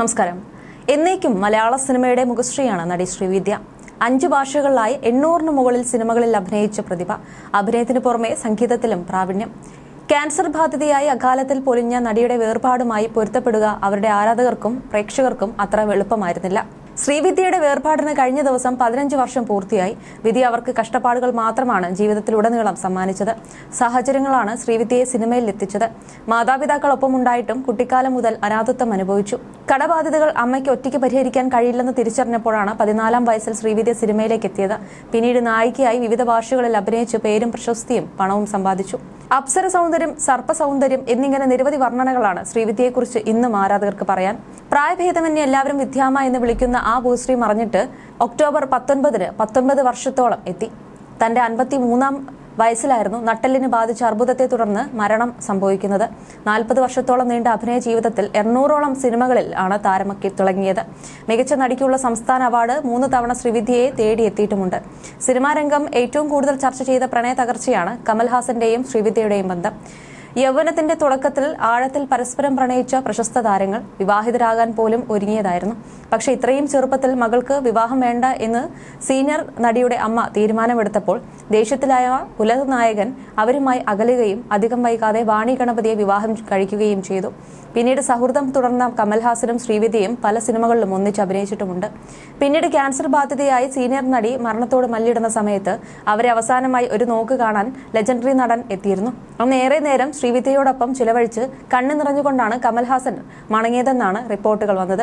നമസ്കാരം. എന്നേക്കും മലയാള സിനിമയുടെ മുഖശ്രീയാണ് നടി ശ്രീവിദ്യ. അഞ്ചു ഭാഷകളിലായി എണ്ണൂറിന് മുകളിൽ സിനിമകളിൽ അഭിനയിച്ച പ്രതിഭ അഭിനയത്തിന് പുറമെ സംഗീതത്തിലും പ്രാവീണ്യം. ക്യാൻസർ ബാധിതയായി അകാലത്തിൽ പൊലിഞ്ഞ നടിയുടെ വേർപാടുമായി പൊരുത്തപ്പെടുക അവരുടെ ആരാധകർക്കും പ്രേക്ഷകർക്കും അത്ര എളുപ്പമായിരുന്നില്ല. ശ്രീവിദ്യയുടെ വേർപാടിന് കഴിഞ്ഞ ദിവസം പതിനഞ്ച് വർഷം പൂർത്തിയായി. വിധി അവർക്ക് കഷ്ടപ്പാടുകൾ മാത്രമാണ് ജീവിതത്തിലുടനീളം സമ്മാനിച്ചത്. സാഹചര്യങ്ങളാണ് ശ്രീവിദ്യയെ സിനിമയിൽ എത്തിച്ചത്. മാതാപിതാക്കളൊപ്പം ഉണ്ടായിട്ടും കുട്ടിക്കാലം മുതൽ അനാഥത്വം അനുഭവിച്ചു. കടബാധ്യതകൾ അമ്മയ്ക്ക് ഒറ്റയ്ക്ക് പരിഹരിക്കാൻ കഴിയില്ലെന്ന് തിരിച്ചറിഞ്ഞപ്പോഴാണ് പതിനാലാം വയസ്സിൽ ശ്രീവിദ്യ സിനിമയിലേക്ക് എത്തിയത്. പിന്നീട് നായികയായി വിവിധ ഭാഷകളിൽ അഭിനയിച്ച് പേരും പ്രശസ്തിയും പണവും സമ്പാദിച്ചു. അപ്സര സൗന്ദര്യം സർപ്പ സൗന്ദര്യം എന്നിങ്ങനെ നിരവധി വർണനകളാണ് ശ്രീവിദ്യയെക്കുറിച്ച് ഇന്നും ആരാധകർക്ക് പറയാൻ. പ്രായഭേദമന്യേ എല്ലാവരും വിദ്യാമ എന്ന് വിളിക്കുന്ന ആ ഭൂശ്രീ മറിഞ്ഞിട്ട് ഒക്ടോബർ പത്തൊൻപതിന് പത്തൊൻപത് വർഷത്തോളം എത്തി. തന്റെ അൻപത്തി മൂന്നാം വയസ്സിലായിരുന്നു നട്ടെല്ലിന് ബാധിച്ച അർബുദത്തെ തുടർന്ന് മരണം സംഭവിക്കുന്നത്. നാൽപ്പത് വർഷത്തോളം നീണ്ട അഭിനയ ജീവിതത്തിൽ എണ്ണൂറോളം സിനിമകളിൽ ആണ് താരമക്കി തിളങ്ങിയത്. മികച്ച നടിക്കുള്ള സംസ്ഥാന അവാർഡ് മൂന്ന് തവണ ശ്രീവിദ്യയെ തേടിയെത്തിയിട്ടുമുണ്ട്. സിനിമാരംഗം ഏറ്റവും കൂടുതൽ ചർച്ച ചെയ്ത പ്രണയ തകർച്ചയാണ് കമൽഹാസന്റെയും ശ്രീവിദ്യയുടെയും ബന്ധം. യൗവനത്തിന്റെ തുടക്കത്തിൽ ആഴത്തിൽ പരസ്പരം പ്രണയിച്ച പ്രശസ്ത താരങ്ങൾ വിവാഹിതരാകാൻ പോലും ഒരുങ്ങിയതായിരുന്നു. പക്ഷെ ഇത്രയും ചെറുപ്പത്തിൽ മകൾക്ക് വിവാഹം വേണ്ട എന്ന് സീനിയർ നടിയുടെ അമ്മ തീരുമാനമെടുത്തപ്പോൾ ദേഷ്യത്തിലായ ഉലക നായകൻ അവരുമായി അകലുകയും അധികം വൈകാതെ വാണി ഗണപതിയെ വിവാഹം കഴിക്കുകയും ചെയ്തു. പിന്നീട് സൗഹൃദം തുടർന്ന കമൽഹാസനും ശ്രീവിദ്യയും പല സിനിമകളിലും ഒന്നിച്ച് അഭിനയിച്ചിട്ടുമുണ്ട്. പിന്നീട് ക്യാൻസർ ബാധിതയായി സീനിയർ നടി മരണത്തോട് മല്ലിടുന്ന സമയത്ത് അവരെ അവസാനമായി ഒരു നോക്ക് കാണാൻ ലെജൻഡറി നടൻ എത്തിയിരുന്നു. അന്ന് ഏറെ നേരം ശ്രീവിദ്യയോടൊപ്പം ചിലവഴിച്ച് കണ്ണു നിറഞ്ഞുകൊണ്ടാണ് കമൽഹാസൻ മടങ്ങിയതെന്നാണ് റിപ്പോർട്ടുകൾ വന്നത്.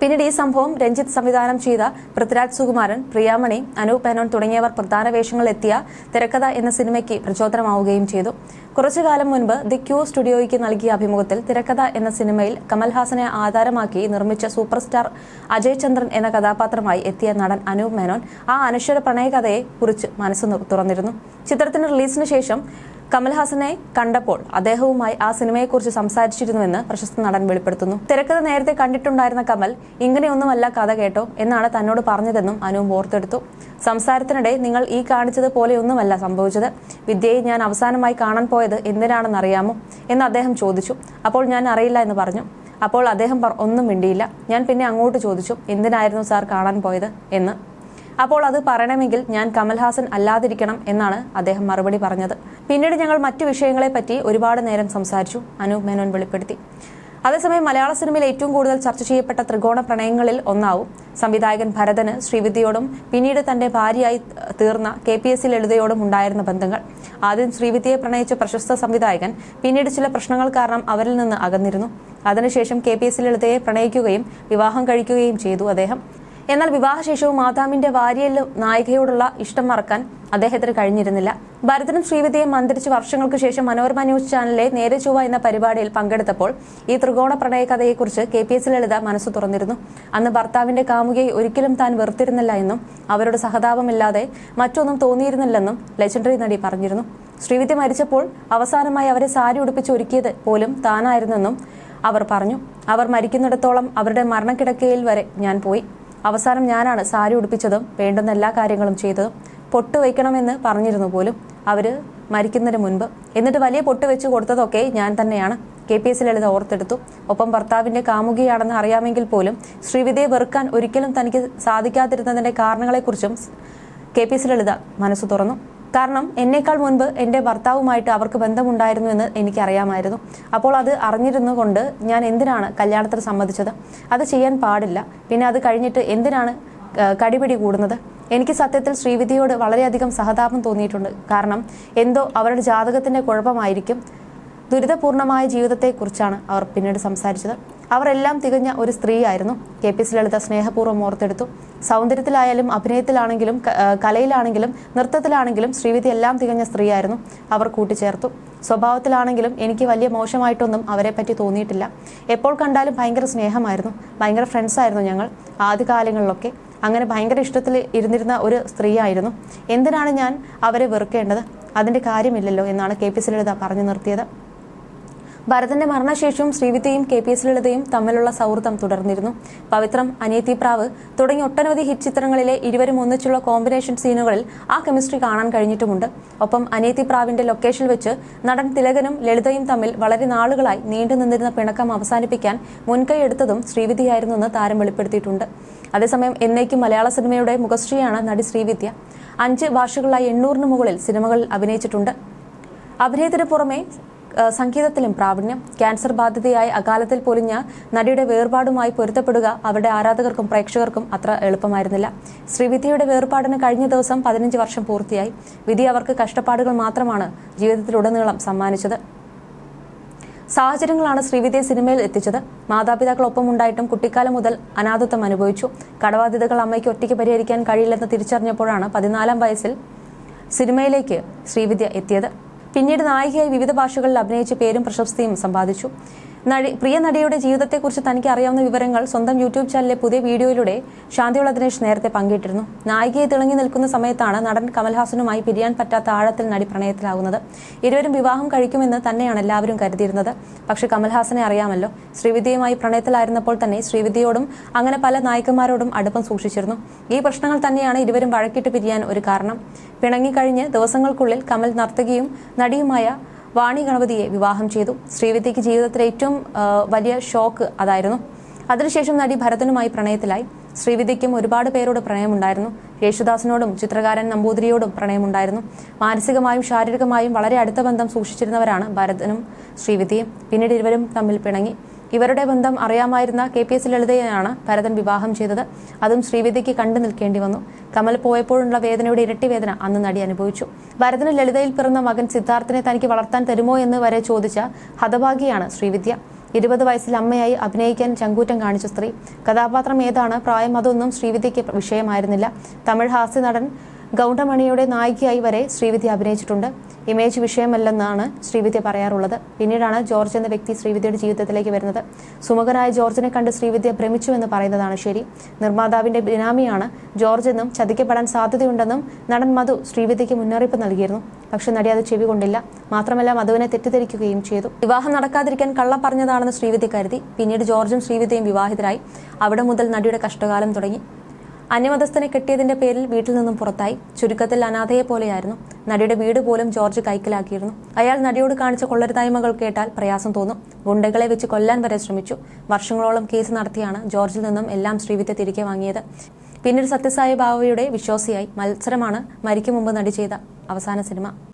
പിന്നീട് ഈ സംഭവം രഞ്ജിത്ത് സംവിധാനം ചെയ്ത പൃഥ്വിരാജ് സുകുമാരൻ പ്രിയാമണി അനൂപ് മേനോൻ തുടങ്ങിയവർ പ്രധാന വേഷങ്ങളിൽ എത്തിയ തിരക്കഥ എന്ന സിനിമയ്ക്ക് പ്രചോദനമാവുകയും ചെയ്തു. കുറച്ചു കാലം മുൻപ് ദി ക്യൂ സ്റ്റുഡിയോയ്ക്ക് നൽകിയ അഭിമുഖത്തിൽ തിരക്കഥ എന്ന സിനിമയിൽ കമൽഹാസനെ ആധാരമാക്കി നിർമ്മിച്ച സൂപ്പർ സ്റ്റാർ അജയ് ചന്ദ്രൻ എന്ന കഥാപാത്രമായി എത്തിയ നടൻ അനൂപ് മേനോൻ ആ അനശ്വര പ്രണയകഥയെ കുറിച്ച് മനസ്സ് തുറന്നിരുന്നു. ചിത്രത്തിന്റെ റിലീസിന് ശേഷം കമൽഹാസനെ കണ്ടപ്പോൾ അദ്ദേഹവുമായി ആ സിനിമയെക്കുറിച്ച് സംസാരിച്ചിരുന്നുവെന്ന് പ്രശസ്ത നടൻ വെളിപ്പെടുത്തുന്നു. തിരക്കഥ നേരത്തെ കണ്ടിട്ടുണ്ടായിരുന്ന കമൽ ഇങ്ങനെയൊന്നുമല്ല കഥ കേട്ടോ എന്നാണ് തന്നോട് പറഞ്ഞതെന്നും അനൂപ് ഓർത്തെടുത്തു. സംസാരത്തിനിടെ നിങ്ങൾ ഈ കാണിച്ചത് പോലെയൊന്നുമല്ല സംഭവിച്ചത്. വിദ്യയെ ഞാൻ അവസാനമായി കാണാൻ പോയത് എന്തിനാണെന്നറിയാമോ? എന്ന് അദ്ദേഹം ചോദിച്ചു. അപ്പോൾ ഞാൻ അറിയില്ല എന്ന് പറഞ്ഞു. അപ്പോൾ അദ്ദേഹം ഒന്നും മിണ്ടിയില്ല. ഞാൻ പിന്നെ അങ്ങോട്ട് ചോദിച്ചു. എന്തിനായിരുന്നു സാർ കാണാൻ പോയത്? എന്ന് അപ്പോൾ അത് പറയണമെങ്കിൽ ഞാൻ കമൽഹാസൻ അല്ലാതിരിക്കണം എന്നാണ് അദ്ദേഹം മറുപടി പറഞ്ഞത്. പിന്നീട് ഞങ്ങൾ മറ്റു വിഷയങ്ങളെപ്പറ്റി ഒരുപാട് നേരം സംസാരിച്ചു. അനൂപ് മേനോൻ വെളിപ്പെടുത്തി. അതേസമയം മലയാള സിനിമയിൽ ഏറ്റവും കൂടുതൽ ചർച്ച ചെയ്യപ്പെട്ട ത്രികോണ പ്രണയങ്ങളിൽ ഒന്നാവും. സംവിധായകൻ ഭരതന് ശ്രീവിദ്യയോടും പിന്നീട് തന്റെ ഭാര്യയായി തീർന്ന കെ പി എസ് ലളിതയോടും ഉണ്ടായിരുന്ന ബന്ധങ്ങൾ. ആദ്യം ശ്രീവിദ്യയെ പ്രണയിച്ച പ്രശസ്ത സംവിധായകൻ പിന്നീട് ചില പ്രശ്നങ്ങൾ കാരണം അവരിൽ നിന്ന് അകന്നിരുന്നു. അതിനുശേഷം കെ പി എസ് ലളിതയെ പ്രണയിക്കുകയും വിവാഹം കഴിക്കുകയും ചെയ്തു അദ്ദേഹം. എന്നാൽ വിവാഹശേഷവും മാതാമിന്റെ വാര്യയിൽ നായികയോടുള്ള ഇഷ്ടം മറക്കാൻ അദ്ദേഹത്തിന് കഴിഞ്ഞിരുന്നില്ല. ഭരതനും ശ്രീവിദ്യയും മന്ത്രിച്ച് വർഷങ്ങൾക്ക് ശേഷം മനോരമ ന്യൂസ് ചാനലിലെ നേരെ ചൊവ്വ എന്ന പരിപാടിയിൽ പങ്കെടുത്തപ്പോൾ ഈ ത്രികോണ പ്രണയ കഥയെക്കുറിച്ച് കെ പി എസ് ലളിത മനസ്സ് തുറന്നിരുന്നു. അന്ന് ഭർത്താവിന്റെ കാമുകയെ ഒരിക്കലും താൻ വെറുത്തിരുന്നില്ല എന്നും അവരുടെ സഹതാപമില്ലാതെ മറ്റൊന്നും തോന്നിയിരുന്നില്ലെന്നും ലെജൻഡറി നടി പറഞ്ഞിരുന്നു. ശ്രീവിദ്യ മരിച്ചപ്പോൾ അവസാനമായി അവരെ സാരി ഉടുപ്പിച്ച് ഒരുക്കിയത് പോലും താനായിരുന്നെന്നും അവർ പറഞ്ഞു. അവർ മരിക്കുന്നിടത്തോളം അവരുടെ മരണക്കിടക്കയിൽ വരെ ഞാൻ പോയി. അവസാനം ഞാനാണ് സാരി ഉടുപ്പിച്ചതും വേണ്ടുന്ന എല്ലാ കാര്യങ്ങളും ചെയ്തതും പൊട്ട് വയ്ക്കണമെന്ന് പറഞ്ഞിരുന്നു പോലും അവർ മരിക്കുന്നതിന് മുൻപ്. എന്നിട്ട് വലിയ പൊട്ട് വെച്ച് കൊടുത്തതൊക്കെ ഞാൻ തന്നെയാണ്. കെ പി എസ് ലളിത ഓർത്തെടുത്തു. ഒപ്പം ഭർത്താവിന്റെ കാമുകിയാണെന്ന് അറിയാമെങ്കിൽ പോലും ശ്രീവിദ്യയെ വെറുക്കാൻ ഒരിക്കലും തനിക്ക് സാധിക്കാതിരുന്നതിന്റെ കാരണങ്ങളെക്കുറിച്ചും കെ പി എസ് ലളിത മനസ്സ് തുറന്നു. കാരണം എന്നേക്കാൾ മുൻപ് എന്റെ ഭർത്താവുമായിട്ട് അവർക്ക് ബന്ധമുണ്ടായിരുന്നു എന്ന് എനിക്കറിയാമായിരുന്നു. അപ്പോൾ അത് അറിഞ്ഞിരുന്നുകൊണ്ട് ഞാൻ എന്തിനാണ് കല്യാണത്തിന് സമ്മതിച്ചത്? അത് ചെയ്യാൻ പാടില്ല. പിന്നെ അത് കഴിഞ്ഞിട്ട് എന്തിനാണ് കടിപിടി കൂടുന്നത്? എനിക്ക് സത്യത്തിൽ ശ്രീവിധിയോട് വളരെയധികം സഹതാപം തോന്നിയിട്ടുണ്ട്. കാരണം എന്തോ അവരുടെ ജാതകത്തിന്റെ കുഴപ്പമായിരിക്കും. ദുരിതപൂർണമായ ജീവിതത്തെക്കുറിച്ചാണ് അവർ പിന്നീട് സംസാരിച്ചത്. അവർ എല്ലാം തികഞ്ഞ ഒരു സ്ത്രീയായിരുന്നു. കെ പി സി ലളിത സ്നേഹപൂർവം ഓർത്തെടുത്തു. സൗന്ദര്യത്തിലായാലും അഭിനയത്തിലാണെങ്കിലും കലയിലാണെങ്കിലും നൃത്തത്തിലാണെങ്കിലും ശ്രീവിധി എല്ലാം തികഞ്ഞ സ്ത്രീയായിരുന്നു. അവർ കൂട്ടിച്ചേർത്തു. സ്വഭാവത്തിലാണെങ്കിലും എനിക്ക് വലിയ മോശമായിട്ടൊന്നും അവരെ പറ്റി തോന്നിയിട്ടില്ല. എപ്പോൾ കണ്ടാലും ഭയങ്കര സ്നേഹമായിരുന്നു. ഭയങ്കര ഫ്രണ്ട്സായിരുന്നു ഞങ്ങൾ ആദ്യകാലങ്ങളിലൊക്കെ. അങ്ങനെ ഭയങ്കര ഇഷ്ടത്തിൽ ഇരുന്നിരുന്ന ഒരു സ്ത്രീയായിരുന്നു. എന്തിനാണ് ഞാൻ അവരെ വെറുക്കേണ്ടത്? അതിന്റെ കാര്യമില്ലല്ലോ എന്നാണ് കെ പി സി ലളിത പറഞ്ഞു നിർത്തിയത്. ഭരതന്റെ മരണശേഷവും ശ്രീവിദ്യയും കെ പി എസ് ലളിതയും തമ്മിലുള്ള സൗഹൃദം തുടർന്നിരുന്നു. പവിത്രം അനിയത്തി പ്രാവ് തുടങ്ങി ഒട്ടനവധി ഹിറ്റ് ചിത്രങ്ങളിലെ ഇരുവരും ഒന്നിച്ചുള്ള കോമ്പിനേഷൻ സീനുകളിൽ ആ കെമിസ്ട്രി കാണാൻ കഴിഞ്ഞിട്ടുമുണ്ട്. ഒപ്പം അനിയത്തി പ്രാവിന്റെ ലൊക്കേഷനിൽ വെച്ച് നടൻ തിലകനും ലളിതയും തമ്മിൽ വളരെ നാളുകളായി നീണ്ടു നിന്നിരുന്ന പിണക്കം അവസാനിപ്പിക്കാൻ മുൻകൈ എടുത്തതും ശ്രീവിദ്യയായിരുന്നു എന്ന് താരം വെളിപ്പെടുത്തിയിട്ടുണ്ട്. അതേസമയം എന്നേക്കും മലയാള സിനിമയുടെ മുഖശ്രീയാണ് നടി ശ്രീവിദ്യ. അഞ്ച് ഭാഷകളായി എണ്ണൂറിന് മുകളിൽ സിനിമകളിൽ അഭിനയിച്ചിട്ടുണ്ട്. അഭിനയത്തിന് പുറമെ സംഗീതത്തിലും പ്രാവീണ്യം. ക്യാൻസർ ബാധിതയായി അകാലത്തിൽ പൊലിഞ്ഞ നടിയുടെ വേർപാടുമായി പൊരുത്തപ്പെടുക അവരുടെ ആരാധകർക്കും പ്രേക്ഷകർക്കും അത്ര എളുപ്പമായിരുന്നില്ല. ശ്രീവിധിയുടെ വേർപാടിന് കഴിഞ്ഞ ദിവസം പതിനഞ്ച് വർഷം പൂർത്തിയായി. വിധി അവർക്ക് കഷ്ടപ്പാടുകൾ മാത്രമാണ് ജീവിതത്തിലുടനീളം സമ്മാനിച്ചത്. സാഹചര്യങ്ങളാണ് ശ്രീവിദ്യയെ സിനിമയിൽ എത്തിച്ചത്. മാതാപിതാക്കളൊപ്പം ഉണ്ടായിട്ടും കുട്ടിക്കാലം മുതൽ അനാഥത്വം അനുഭവിച്ചു. കടബാധ്യതകൾ അമ്മയ്ക്ക് ഒറ്റയ്ക്ക് പരിഹരിക്കാൻ കഴിയില്ലെന്ന് തിരിച്ചറിഞ്ഞപ്പോഴാണ് പതിനാലാം വയസ്സിൽ സിനിമയിലേക്ക് ശ്രീവിദ്യ എത്തിയത്. പിന്നീട് നായികയായി വിവിധ ഭാഷകളിൽ അഭിനയിച്ച് പേരും പ്രശസ്തിയും സമ്പാദിച്ചു. നടി പ്രിയ നടിയുടെ ജീവിതത്തെക്കുറിച്ച് തനിക്ക് അറിയാവുന്ന വിവരങ്ങൾ സ്വന്തം യൂട്യൂബ് ചാനലിലെ പുതിയ വീഡിയോയിലൂടെ ശാന്തിയുള്ള ദിനേശ് നേരത്തെ പങ്കിട്ടിരുന്നു. നായികയെ തിളങ്ങി നിൽക്കുന്ന സമയത്താണ് നടൻ കമൽഹാസനുമായി പിരിയാൻ പറ്റാത്ത ആഴത്തിൽ നടി പ്രണയത്തിലാകുന്നത്. ഇരുവരും വിവാഹം കഴിക്കുമെന്ന് തന്നെയാണ് എല്ലാവരും കരുതിയിരുന്നത്. പക്ഷേ കമൽഹാസനെ അറിയാമല്ലോ ശ്രീവിദ്യയുമായി പ്രണയത്തിലായിരുന്നപ്പോൾ തന്നെ ശ്രീവിദ്യയോടും അങ്ങനെ പല നായികമാരോടും അടുപ്പം സൂക്ഷിച്ചിരുന്നു. ഈ പ്രശ്നങ്ങൾ തന്നെയാണ് ഇരുവരും വഴക്കിട്ട് പിരിയാൻ ഒരു കാരണം. പിണങ്ങിക്കഴിഞ്ഞ് ദിവസങ്ങൾക്കുള്ളിൽ കമൽ നർത്തകിയും നടിയുമായ വാണി ഗണപതിയെ വിവാഹം ചെയ്തു. ശ്രീവിദ്യയ്ക്ക് ജീവിതത്തിലെ ഏറ്റവും വലിയ ഷോക്ക് അതായിരുന്നു. അതിനുശേഷം നടി ഭരതനുമായി പ്രണയത്തിലായി. ശ്രീവിദ്യയ്ക്കും ഒരുപാട് പേരോട് പ്രണയമുണ്ടായിരുന്നു. യേശുദാസിനോടും ചിത്രകാരൻ നമ്പൂതിരിയോടും പ്രണയമുണ്ടായിരുന്നു. മാനസികമായും ശാരീരികമായും വളരെ അടുത്ത ബന്ധം സൂക്ഷിച്ചിരുന്നവരാണ് ഭരതനും ശ്രീവിദ്യയും. പിന്നീട് ഇരുവരും തമ്മിൽ പിണങ്ങി. ഇവരുടെ ബന്ധം അറിയാമായിരുന്ന കെ പി എസ് ലളിതയെയാണ് ഭരതൻ വിവാഹം ചെയ്തത്. അതും ശ്രീവിദ്യയ്ക്ക് കണ്ടു നിൽക്കേണ്ടി വന്നു. കമൽ പോയപ്പോഴുള്ള വേദനയുടെ ഇരട്ടി വേദന അന്ന് നടി അനുഭവിച്ചു. ഭരതന് ലളിതയിൽ പിറന്ന മകൻ സിദ്ധാർത്ഥനെ തനിക്ക് വളർത്താൻ തരുമോ എന്ന് വരെ ചോദിച്ച ഹതഭാഗിയാണ് ശ്രീവിദ്യ. ഇരുപത് വയസ്സിൽ അമ്മയായി അഭിനയിക്കാൻ ചങ്കൂറ്റം കാണിച്ച സ്ത്രീ. കഥാപാത്രം ഏതാണ്? പ്രായം അതൊന്നും ശ്രീവിദ്യയ്ക്ക് വിഷയമായിരുന്നില്ല. തമിഴ് ഹാസ്യ നടൻ ഗൗണ്ടമണിയുടെ നായികയായി വരെ ശ്രീവിദ്യ അഭിനയിച്ചിട്ടുണ്ട്. ഇമേജ് വിഷയമല്ലെന്നാണ് ശ്രീവിദ്യ പറയാറുള്ളത്. പിന്നീടാണ് ജോർജ് എന്ന വ്യക്തി ശ്രീവിദ്യയുടെ ജീവിതത്തിലേക്ക് വരുന്നത്. സുമുഖനായ ജോർജിനെ കണ്ട് ശ്രീവിദ്യ ഭ്രമിച്ചു എന്ന് പറയുന്നതാണ് ശരി. നിർമ്മാതാവിന്റെ ബിനാമിയാണ് ജോർജ് എന്നും ചതിക്കപ്പെടാൻ സാധ്യതയുണ്ടെന്നും നടൻ മധു ശ്രീവിദ്യയ്ക്ക് മുന്നറിയിപ്പ് നൽകിയിരുന്നു. പക്ഷെ നടി അത് ചെവി കൊണ്ടില്ല. മാത്രമല്ല മധുവിനെ തെറ്റിദ്ധരിക്കുകയും ചെയ്തു. വിവാഹം നടക്കാതിരിക്കാൻ കള്ളം പറഞ്ഞതാണെന്ന് ശ്രീവിദ്യ കരുതി. പിന്നീട് ജോർജും ശ്രീവിദ്യയും വിവാഹിതരായി. അവിടെ മുതൽ നടിയുടെ കഷ്ടകാലം തുടങ്ങി. അന്യമതസ്ഥനെ കെട്ടിയതിന്റെ പേരിൽ വീട്ടിൽ നിന്നും പുറത്തായി. ചുരുക്കത്തിൽ അനാഥയെ പോലെയായിരുന്നു. നടിയുടെ വീട് പോലും ജോർജ് കൈക്കലാക്കിയിരുന്നു. അയാൾ നടിയോട് കാണിച്ച കൊള്ളരുതായ്മകൾ കേട്ടാൽ പ്രയാസം തോന്നും. ഗുണ്ടകളെ വെച്ച് കൊല്ലാൻ വരെ ശ്രമിച്ചു. വർഷങ്ങളോളം കേസ് നടത്തിയാണ് ജോർജിൽ നിന്നും എല്ലാം ശ്രീവിദ്യ തിരികെ വാങ്ങിയത്. പിന്നീട് സത്യസായി ബാബയുടെ വിശ്വാസിയായി മത്സരമാണ് മരിക്കും മുമ്പ് നടി ചെയ്ത അവസാന സിനിമ.